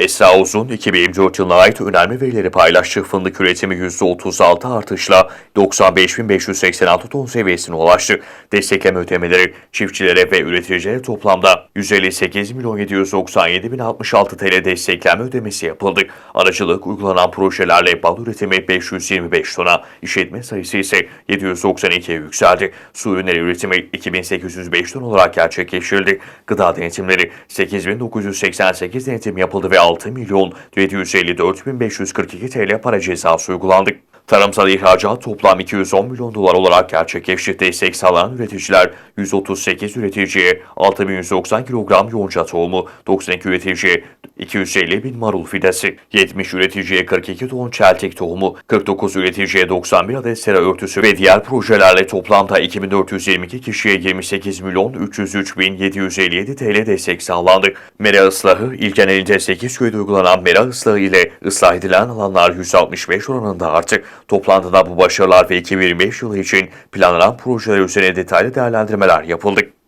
Esra Uzun, 2024 yılına ait önemli verileri paylaştı. Fındık üretimi %36 artışla 95.586 ton seviyesine ulaştı. Destekleme ödemeleri çiftçilere ve üreticilere toplamda 158 milyon 797 bin 66 TL destekleme ödemesi yapıldı. Aracılık uygulanan projelerle bal üretimi 525 tona, işletme sayısı ise 792'ye yükseldi. Su ürünleri üretimi 2805 ton olarak gerçekleştirildi. Gıda denetimleri 8988 denetim yapıldı ve 6 milyon 754 bin 542 TL para cezası uygulandı. Tarımsal ihracat toplam 210 milyon dolar olarak gerçekleşti. Destek sağlanan üreticiler 138 üreticiye 6190 kilogram yonca tohumu, 92 üreticiye 250 bin marul fidesi, 70 üreticiye 42 ton çeltik tohumu, 49 üreticiye 91 adet sera örtüsü ve diğer projelerle toplamda 2422 kişiye 28 milyon 303 bin 757 TL destek sağlandı. Mera ıslahı, ilk genelinde 8 köyde uygulanan mera ıslahı ile ıslah edilen alanlar 165 oranında arttı. Toplantıda bu başarılar ve 2025 yılı için planlanan projeler üzerine detaylı değerlendirmeler yapıldı.